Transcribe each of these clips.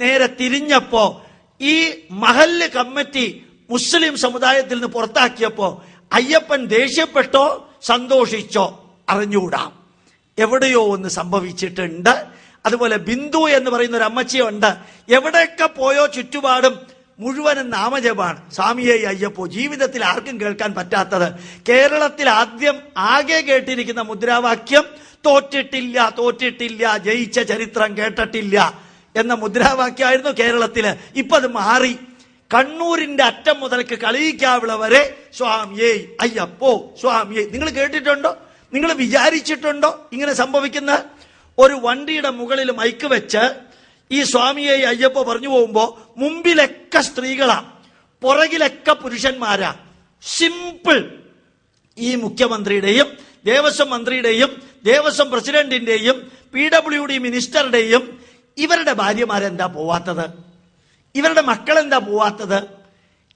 നേരെ തിരിഞ്ഞപ്പോ ഈ മഹല്ല് കമ്മിറ്റി മുസ്ലിം സമുദായത്തിൽ നിന്ന് പുറത്താക്കിയപ്പോ അയ്യപ്പൻ ദേഷ്യപ്പെട്ടോ സന്തോഷിച്ചോ അറിഞ്ഞുകൂടാം എവിടെയോ ഒന്ന് സംഭവിച്ചിട്ടുണ്ട്. അതുപോലെ ബിന്ദു എന്ന് പറയുന്ന ഒരു അമ്മച്ചിയുണ്ട് എവിടെയൊക്കെ പോയോ ചുറ്റുപാടും മുഴുവനും നാമജപാണ്. സ്വാമിയെ അയ്യപ്പോ ജീവിതത്തിൽ ആർക്കും കേൾക്കാൻ പറ്റാത്തത്. കേരളത്തിൽ ആദ്യം ആകെ കേട്ടിരിക്കുന്ന മുദ്രാവാക്യം തോറ്റിട്ടില്ല തോറ്റിട്ടില്ല ജയിച്ച ചരിത്രം കേട്ടിട്ടില്ല. എന്ന മുദ്രാവാക്യമായിരുന്നു കേരളത്തിൽ. ഇപ്പൊ അത് മാറി. കണ്ണൂരിന്റെ അറ്റം മുതൽക്ക് കളിയിക്കാവിള വരെ സ്വാമിയേ അയ്യപ്പോ സ്വാമിയേ. നിങ്ങൾ കേട്ടിട്ടുണ്ടോ? നിങ്ങൾ വിചാരിച്ചിട്ടുണ്ടോ ഇങ്ങനെ സംഭവിക്കുന്ന? ഒരു വണ്ടിയുടെ മുകളിൽ മൈക്ക് വെച്ച് ഈ സ്വാമിയെ അയ്യപ്പോ പറഞ്ഞു പോകുമ്പോ മുമ്പിലൊക്കെ സ്ത്രീകളാ പുറകിലൊക്കെ പുരുഷന്മാരാ. സിമ്പിൾ. ഈ മുഖ്യമന്ത്രിയുടെയും ദേവസ്വം മന്ത്രിയുടെയും ദേവസ്വം പ്രസിഡന്റിന്റെയും പി ഡബ്ല്യു ഡി മിനിസ്റ്ററുടെയും ഇവരുടെ ഭാര്യമാരെന്താ പോവാത്തത്? ഇവരുടെ മക്കൾ എന്താ പോവാത്തത്?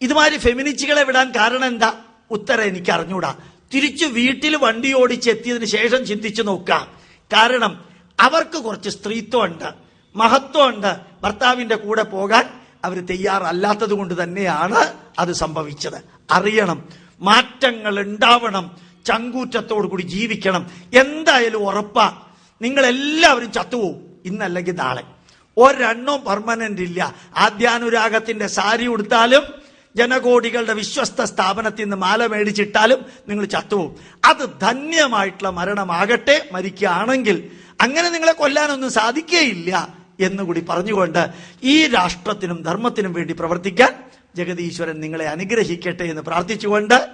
ഇതുമാതിരി ഫെമിനിസ്റ്റുകളെ വിടാൻ കാരണം എന്താ ഉത്തരം എനിക്ക് അറിഞ്ഞൂടാ തിരിച്ചു വീട്ടിൽ വണ്ടി ഓടിച്ചെത്തിയതിനു ശേഷം ചിന്തിച്ചു നോക്കാം. കാരണം അവർക്ക് കുറച്ച് സ്ത്രീത്വമുണ്ട് മഹത്വമുണ്ട്. ഭർത്താവിന്റെ കൂടെ പോകാൻ അവർ തയ്യാറല്ലാത്തത് കൊണ്ട് തന്നെയാണ് അത് സംഭവിച്ചത്. അറിയണം മാറ്റങ്ങൾ ഉണ്ടാവണം ചങ്കൂറ്റത്തോടു കൂടി ജീവിക്കണം. എന്തായാലും ഉറപ്പാ നിങ്ങളെല്ലാവരും ചത്തുപോകും ഇന്നല്ലെങ്കിൽ നാളെ. ഒരെണ്ണവും പെർമനന്റ് ഇല്ല. ആദ്യാനുരാഗത്തിന്റെ സാരി ഉടുത്താലും ജനകോടികളുടെ വിശ്വസ്ത സ്ഥാപനത്തിൽ നിന്ന് മാല മേടിച്ചിട്ടാലും നിങ്ങൾ ചത്തുപോകും. അത് ധന്യമായിട്ടുള്ള മരണമാകട്ടെ മരിക്കുകയാണെങ്കിൽ അങ്ങനെ നിങ്ങളെ കൊല്ലാനൊന്നും സാധിക്കേയില്ല എന്നുകൂടി പറഞ്ഞുകൊണ്ട് ഈ രാഷ്ട്രത്തിനും ധർമ്മത്തിനും വേണ്ടി പ്രവർത്തിക്കാൻ ജഗതീശ്വരൻ നിങ്ങളെ അനുഗ്രഹിക്കട്ടെ എന്ന് പ്രാർത്ഥിച്ചുകൊണ്ട്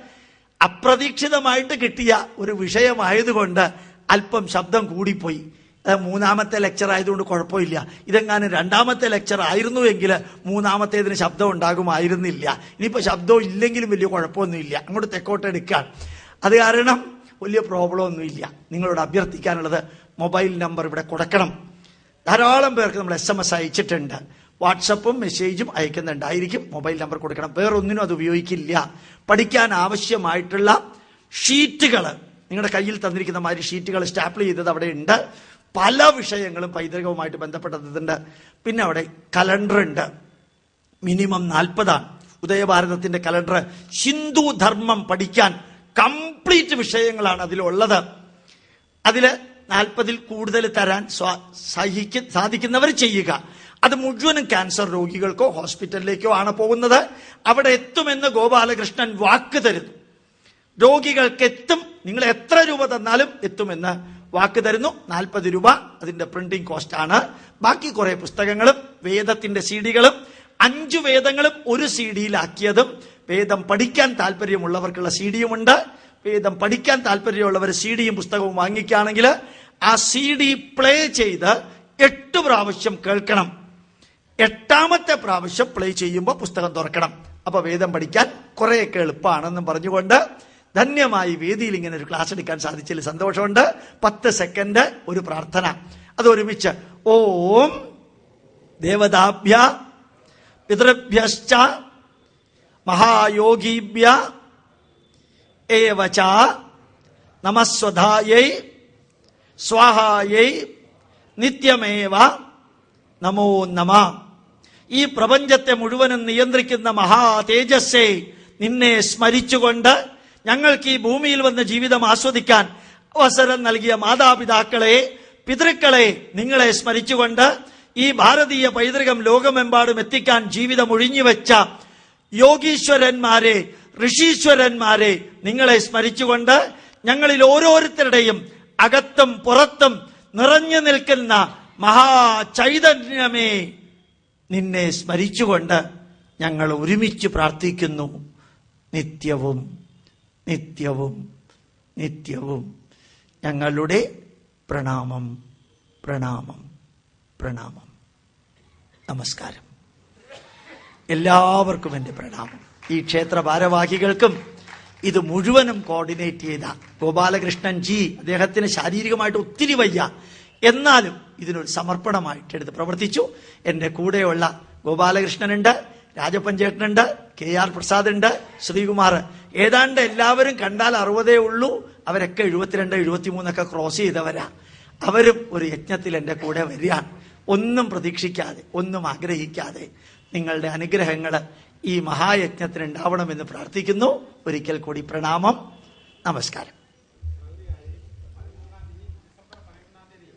അപ്രതീക്ഷിതമായിട്ട് കിട്ടിയ ഒരു വിഷയമായതുകൊണ്ട് അല്പം ശബ്ദം കൂടിപ്പോയി. മൂന്നാമത്തെ ലെക്ചർ ആയതുകൊണ്ട് കുഴപ്പമില്ല. ഇതെങ്ങാനും രണ്ടാമത്തെ ലെക്ചർ ആയിരുന്നു എങ്കിൽ മൂന്നാമത്തേതിന് ശബ്ദം ഉണ്ടാകുമായിരുന്നില്ല. ഇനിയിപ്പോൾ ശബ്ദം ഇല്ലെങ്കിലും വലിയ കുഴപ്പമൊന്നുമില്ല. അങ്ങോട്ട് തെക്കോട്ട് എടുക്കാൻ അത് കാരണം വലിയ പ്രോബ്ലം ഒന്നുമില്ല. നിങ്ങളോട് അഭ്യർത്ഥിക്കാനുള്ളത് മൊബൈൽ നമ്പർ ഇവിടെ കൊടുക്കണം. ധാരാളം പേർക്ക് നമ്മൾ എസ് എം എസ് അയച്ചിട്ടുണ്ട്. വാട്സപ്പും മെസ്സേജും അയക്കുന്നുണ്ടായിരിക്കും. മൊബൈൽ നമ്പർ കൊടുക്കണം. വേറൊന്നിനും അത് ഉപയോഗിക്കില്ല. പഠിക്കാൻ ആവശ്യമായിട്ടുള്ള ഷീറ്റുകൾ നിങ്ങളുടെ കയ്യിൽ തന്നിരിക്കുന്ന മാതിരി ഷീറ്റുകൾ സ്റ്റാപ്പിൾ ചെയ്തത് അവിടെ ഉണ്ട് പല വിഷയങ്ങളും പൈതൃകവുമായിട്ട് ബന്ധപ്പെട്ടതുണ്ട്. പിന്നെ അവിടെ കലണ്ടർ ഉണ്ട് മിനിമം നാൽപ്പതാണ്. ഉദയഭാരതത്തിന്റെ കലണ്ടർ ഹിന്ദു ധർമ്മം പഠിക്കാൻ കംപ്ലീറ്റ് വിഷയങ്ങളാണ് അതിലുള്ളത്. അതിൽ നാൽപ്പതിൽ കൂടുതൽ തരാൻ സഹിക്ക സാധിക്കുന്നവർ ചെയ്യുക. അത് മുഴുവനും ക്യാൻസർ രോഗികൾക്കോ ഹോസ്പിറ്റലിലേക്കോ ആണ് പോകുന്നത്. അവിടെ എത്തുമെന്ന് ഗോപാലകൃഷ്ണൻ വാക്ക് തരുന്നു. രോഗികൾക്ക് എത്തും നിങ്ങൾ എത്ര രൂപ തന്നാലും എത്തുമെന്ന് വാക്ക് തരുന്നു. നാൽപ്പത് രൂപ അതിന്റെ പ്രിന്റിംഗ് കോസ്റ്റ് ആണ്. ബാക്കി കുറെ പുസ്തകങ്ങളും വേദത്തിന്റെ സീഡികളും അഞ്ചു വേദങ്ങളും ഒരു സി ഡിയിലാക്കിയതും വേദം പഠിക്കാൻ താല്പര്യമുള്ളവർക്കുള്ള സി ഡിയുമുണ്ട് വേദം പഠിക്കാൻ താല്പര്യമുള്ളവർ സി ഡിയും പുസ്തകവും വാങ്ങിക്കുകയാണെങ്കിൽ ആ സി ഡി പ്ലേ ചെയ്ത് എട്ട് പ്രാവശ്യം കേൾക്കണം. എട്ടാമത്തെ പ്രാവശ്യം പ്ലേ ചെയ്യുമ്പോൾ പുസ്തകം തുറക്കണം. അപ്പൊ വേദം പഠിക്കാൻ കുറെയൊക്കെ എളുപ്പമാണെന്നും പറഞ്ഞുകൊണ്ട് ധന്യമായി വേദിയിൽ ഇങ്ങനെ ഒരു ക്ലാസ് എടുക്കാൻ സാധിച്ചതിൽ സന്തോഷമുണ്ട്. പത്ത് സെക്കൻഡ് ഒരു പ്രാർത്ഥന. അത് ഒരുമിച്ച് ഓം ദേവതാഭ്യ പിതൃഭ്യശ്ച മഹായോഗീഭ്യ ഏവച നമസ്വധായൈ സ്വാഹായൈ നിത്യമേവ നമോ നമ. ഈ പ്രപഞ്ചത്തെ മുഴുവനും നിയന്ത്രിക്കുന്ന മഹാ തേജസ്സെ നിന്നെ സ്മരിച്ചുകൊണ്ട് ഞങ്ങൾക്ക് ഈ ഭൂമിയിൽ വന്ന് ജീവിതം ആസ്വദിക്കാൻ അവസരം നൽകിയ മാതാപിതാക്കളെ പിതൃക്കളെ നിങ്ങളെ സ്മരിച്ചുകൊണ്ട് ഈ ഭാരതീയ പൈതൃകം ലോകമെമ്പാടും എത്തിക്കാൻ ജീവിതം ഒഴിഞ്ഞുവെച്ച യോഗീശ്വരന്മാരെ ഋഷീശ്വരന്മാരെ നിങ്ങളെ സ്മരിച്ചുകൊണ്ട് ഞങ്ങളിൽ ഓരോരുത്തരുടെയും അകത്തും പുറത്തും നിറഞ്ഞു നിൽക്കുന്ന മഹാ ചൈതന്യമേ നിന്നെ സ്മരിച്ചുകൊണ്ട് ഞങ്ങൾ ഒരുമിച്ച് പ്രാർത്ഥിക്കുന്നു. നിത്യവും നിത്യവും നിത്യവും. ഞങ്ങളുടെ പ്രണാമം പ്രണാമം പ്രണാമം. നമസ്കാരം. എല്ലാവർക്കും എന്റെ പ്രണാമം. ഈ ക്ഷേത്ര ഭാരവാഹികൾക്കും ഇത് മുഴുവനും കോർഡിനേറ്റ് ചെയ്ത ഗോപാലകൃഷ്ണൻ ജി അദ്ദേഹത്തിന് ശാരീരികമായിട്ട് ഒത്തിരി വയ്യ. എന്നാലും ഇതിനൊരു സമർപ്പണമായിട്ട് എടുത്ത് പ്രവർത്തിച്ചു. എന്റെ കൂടെയുള്ള ഗോപാലകൃഷ്ണനുണ്ട് രാജപ്പഞ്ചേട്ടനുണ്ട് കെ ആർ പ്രസാദ് ഉണ്ട് ശ്രീകുമാർ ഏതാണ്ട് എല്ലാവരും കണ്ടാൽ അറുപതേ ഉള്ളൂ. അവരൊക്കെ എഴുപത്തിരണ്ട് എഴുപത്തിമൂന്നൊക്കെ ക്രോസ് ചെയ്തവരാ. അവരും ഒരു യജ്ഞത്തിൽ എന്റെ കൂടെ വരിക ഒന്നും പ്രതീക്ഷിക്കാതെ ഒന്നും ആഗ്രഹിക്കാതെ നിങ്ങളുടെ അനുഗ്രഹങ്ങൾ ഈ മഹായജ്ഞത്തിന് ഉണ്ടാവണമെന്ന് പ്രാർത്ഥിക്കുന്നു. ഒരിക്കൽ കൂടി പ്രണാമം. നമസ്കാരം.